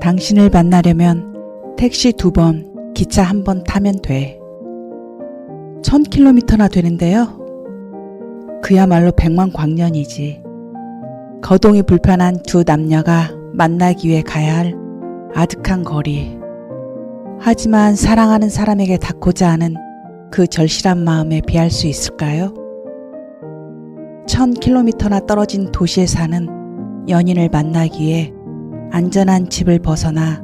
당신을 만나려면 택시 두 번, 기차 한 번 타면 돼. 천 킬로미터나 되는데요. 그야말로 백만 광년이지. 거동이 불편한 두 남녀가 만나기 위해 가야 할 아득한 거리. 하지만 사랑하는 사람에게 닿고자 하는 그 절실한 마음에 비할 수 있을까요? 천 킬로미터나 떨어진 도시에 사는 연인을 만나기 위해 안전한 집을 벗어나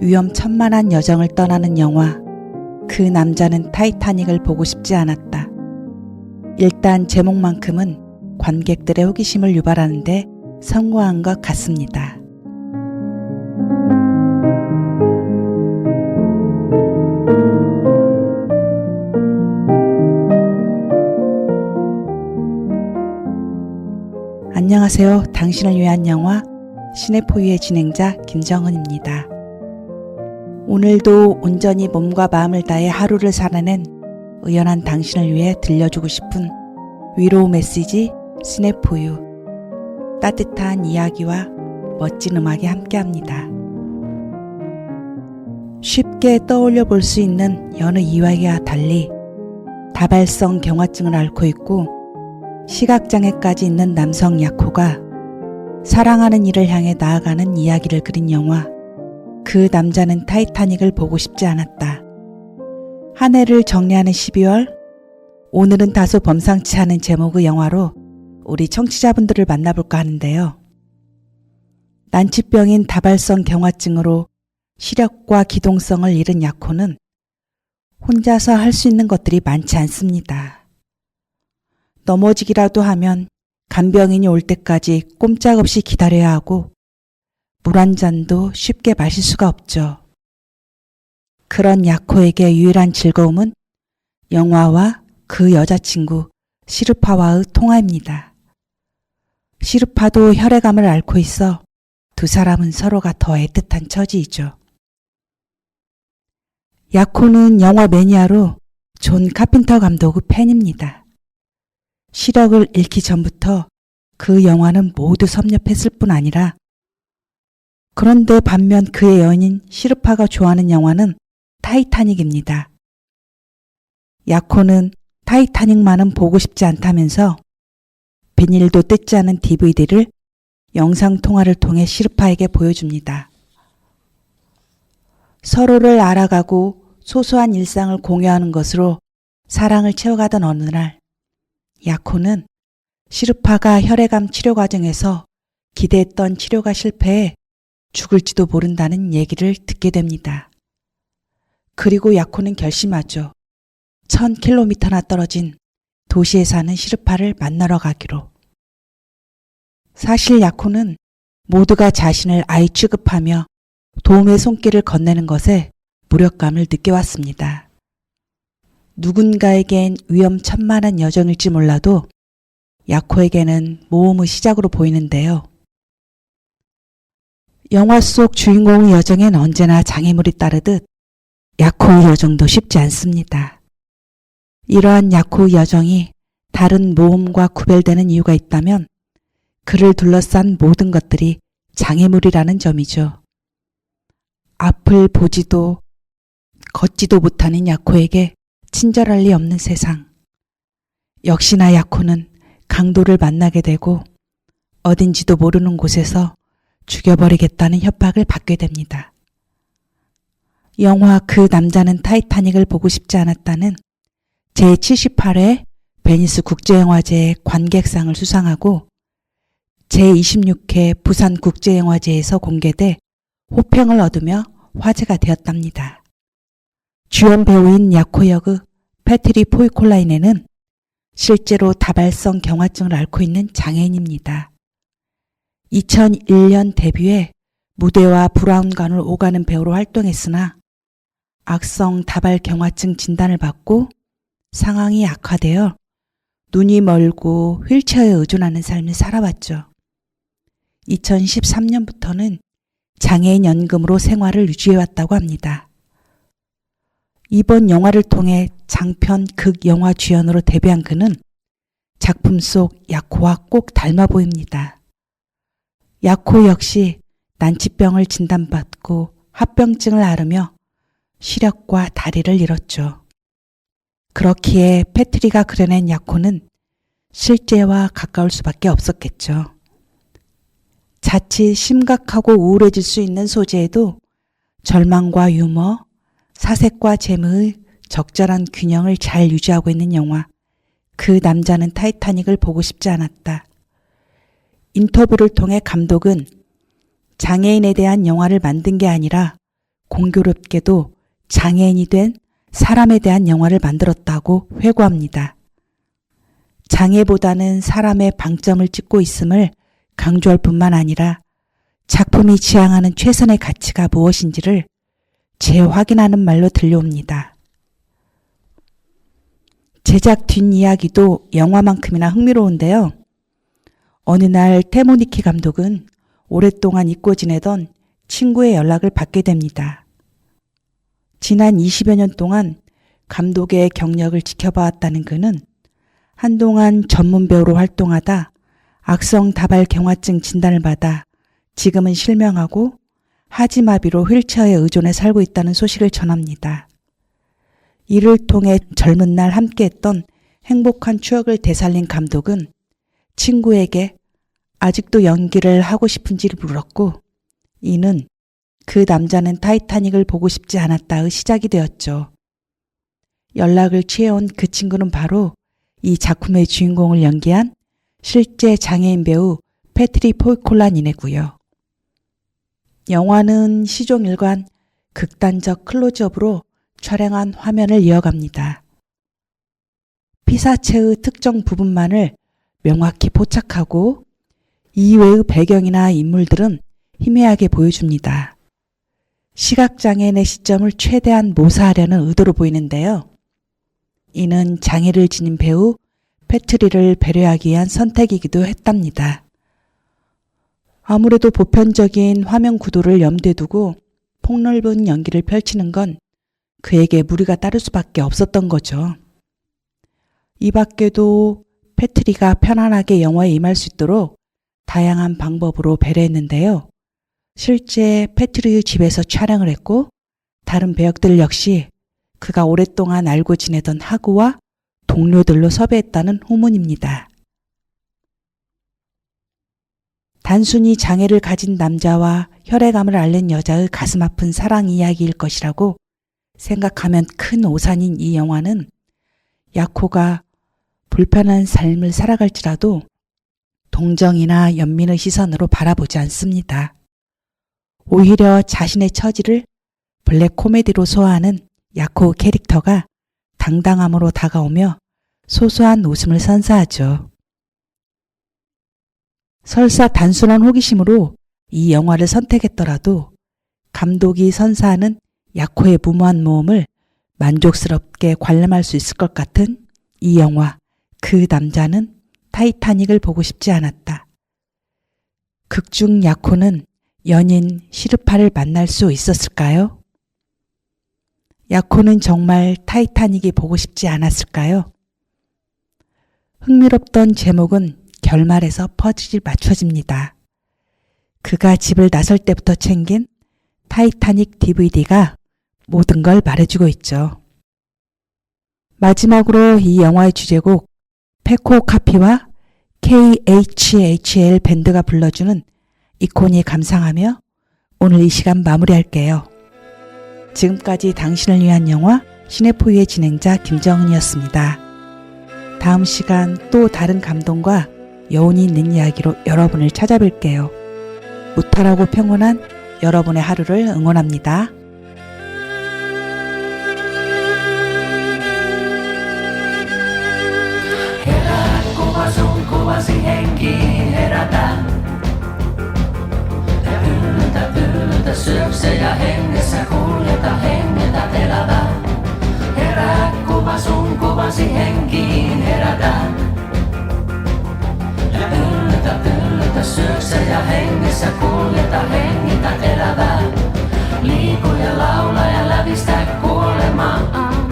위험천만한 여정을 떠나는 영화. 그 남자는 타이타닉을 보고 싶지 않았다. 일단 제목만큼은 관객들의 호기심을 유발하는데 성공한 것 같습니다. 안녕하세요. 당신을 위한 영화 시네포유의 진행자 김정은입니다. 오늘도 온전히 몸과 마음을 다해 하루를 살아낸 의연한 당신을 위해 들려주고 싶은 위로우 메시지 시네포유. 따뜻한 이야기와 멋진 음악이 함께합니다. 쉽게 떠올려 볼 수 있는 여느 이야기와 달리 다발성 경화증을 앓고 있고 시각장애까지 있는 남성 야코가 사랑하는 이를 향해 나아가는 이야기를 그린 영화. 그 남자는 타이타닉을 보고 싶지 않았다. 한 해를 정리하는 12월, 오늘은 다소 범상치 않은 제목의 영화로 우리 청취자분들을 만나볼까 하는데요. 난치병인 다발성 경화증으로 시력과 기동성을 잃은 야코는 혼자서 할 수 있는 것들이 많지 않습니다. 넘어지기라도 하면 간병인이 올 때까지 꼼짝없이 기다려야 하고 물 한 잔도 쉽게 마실 수가 없죠. 그런 야코에게 유일한 즐거움은 영화와 그 여자친구 시르파와의 통화입니다. 시르파도 혈액암을 앓고 있어 두 사람은 서로가 더 애틋한 처지이죠. 야코는 영화 매니아로 존 카핀터 감독의 팬입니다. 시력을 잃기 전부터 그 영화는 모두 섭렵했을 뿐 아니라 그런데 반면 그의 연인 시르파가 좋아하는 영화는 타이타닉입니다. 야코는 타이타닉만은 보고 싶지 않다면서 비닐도 뜯지 않은 DVD를 영상통화를 통해 시르파에게 보여줍니다. 서로를 알아가고 소소한 일상을 공유하는 것으로 사랑을 채워가던 어느 날, 야코는 시르파가 혈액암 치료 과정에서 기대했던 치료가 실패해 죽을지도 모른다는 얘기를 듣게 됩니다. 그리고 야코는 결심하죠. 천 킬로미터나 떨어진 도시에 사는 시르파를 만나러 가기로. 사실 야코는 모두가 자신을 아이 취급하며 도움의 손길을 건네는 것에 무력감을 느껴왔습니다. 누군가에겐 위험천만한 여정일지 몰라도 야코에게는 모험의 시작으로 보이는데요. 영화 속 주인공의 여정엔 언제나 장애물이 따르듯 야코의 여정도 쉽지 않습니다. 이러한 야코의 여정이 다른 모험과 구별되는 이유가 있다면 그를 둘러싼 모든 것들이 장애물이라는 점이죠. 앞을 보지도 걷지도 못하는 야코에게 친절할 리 없는 세상. 역시나 야코는 강도를 만나게 되고 어딘지도 모르는 곳에서 죽여버리겠다는 협박을 받게 됩니다. 영화 그 남자는 타이타닉을 보고 싶지 않았다는 제78회 베니스 국제영화제의 관객상을 수상하고 제26회 부산 국제영화제에서 공개돼 호평을 얻으며 화제가 되었답니다. 주연 배우인 야코 역의 패트리 포이콜라인에는 실제로 다발성 경화증을 앓고 있는 장애인입니다. 2001년 데뷔해 무대와 브라운관을 오가는 배우로 활동했으나 악성 다발 경화증 진단을 받고 상황이 악화되어 눈이 멀고 휠체어에 의존하는 삶을 살아왔죠. 2013년부터는 장애인 연금으로 생활을 유지해왔다고 합니다. 이번 영화를 통해 장편 극 영화 주연으로 데뷔한 그는 작품 속 야코와 꼭 닮아 보입니다. 야코 역시 난치병을 진단받고 합병증을 앓으며 시력과 다리를 잃었죠. 그렇기에 패트리가 그려낸 야코는 실제와 가까울 수밖에 없었겠죠. 자칫 심각하고 우울해질 수 있는 소재에도 절망과 유머, 사색과 재미의 적절한 균형을 잘 유지하고 있는 영화. 그 남자는 타이타닉을 보고 싶지 않았다. 인터뷰를 통해 감독은 장애인에 대한 영화를 만든 게 아니라 공교롭게도 장애인이 된 사람에 대한 영화를 만들었다고 회고합니다. 장애보다는 사람의 방점을 찍고 있음을 강조할 뿐만 아니라 작품이 지향하는 최선의 가치가 무엇인지를 재확인하는 말로 들려옵니다. 제작 뒷이야기도 영화만큼이나 흥미로운데요. 어느 날 테모니키 감독은 오랫동안 잊고 지내던 친구의 연락을 받게 됩니다. 지난 20여 년 동안 감독의 경력을 지켜봐왔다는 그는 한동안 전문 배우로 활동하다 악성 다발 경화증 진단을 받아 지금은 실명하고 하지마비로 휠체어에 의존해 살고 있다는 소식을 전합니다. 이를 통해 젊은 날 함께했던 행복한 추억을 되살린 감독은 친구에게 아직도 연기를 하고 싶은지를 물었고 이는 그 남자는 타이타닉을 보고 싶지 않았다의 시작이 되었죠. 연락을 취해온 그 친구는 바로 이 작품의 주인공을 연기한 실제 장애인 배우 패트리 포이콜란이네고요. 영화는 시종일관 극단적 클로즈업으로 촬영한 화면을 이어갑니다. 피사체의 특정 부분만을 명확히 포착하고 이외의 배경이나 인물들은 희미하게 보여줍니다. 시각장애인의 시점을 최대한 모사하려는 의도로 보이는데요. 이는 장애를 지닌 배우 패트리를 배려하기 위한 선택이기도 했답니다. 아무래도 보편적인 화면 구도를 염두에 두고 폭넓은 연기를 펼치는 건 그에게 무리가 따를 수밖에 없었던 거죠. 이 밖에도 패트리가 편안하게 영화에 임할 수 있도록 다양한 방법으로 배려했는데요. 실제 패트리의 집에서 촬영을 했고 다른 배역들 역시 그가 오랫동안 알고 지내던 하구와 동료들로 섭외했다는 후문입니다. 단순히 장애를 가진 남자와 혈액암을 앓는 여자의 가슴 아픈 사랑 이야기일 것이라고 생각하면 큰 오산인 이 영화는 야코가 불편한 삶을 살아갈지라도 동정이나 연민의 시선으로 바라보지 않습니다. 오히려 자신의 처지를 블랙 코미디로 소화하는 야코 캐릭터가 당당함으로 다가오며 소소한 웃음을 선사하죠. 설사 단순한 호기심으로 이 영화를 선택했더라도 감독이 선사하는 야코의 무모한 모험을 만족스럽게 관람할 수 있을 것 같은 이 영화 그 남자는 타이타닉을 보고 싶지 않았다. 극중 야코는 연인 시르파를 만날 수 있었을까요? 야코는 정말 타이타닉이 보고 싶지 않았을까요? 흥미롭던 제목은 결말에서 퍼즐이 맞춰집니다. 그가 집을 나설 때부터 챙긴 타이타닉 DVD가 모든 걸 말해주고 있죠. 마지막으로 이 영화의 주제곡 페코 카피와 KHHL 밴드가 불러주는 이코니 감상하며 오늘 이 시간 마무리할게요. 지금까지 당신을 위한 영화 시네포유의 진행자 김정은이었습니다. 다음 시간 또 다른 감동과 여운이 있는 이야기로 여러분을 찾아뵐게요. 무탈하고 평온한 여러분의 하루를 응원합니다. Henki herätä. Ja yltä, yltä syöksä ja hengessä kuljeta, hengetä elävä. Herää kuva sun kuvasi henkiin herätä. Ota syöksä ja hengessä kuljeta, hengitä elävää. Liiku ja laula ja lävistä kuolemaa.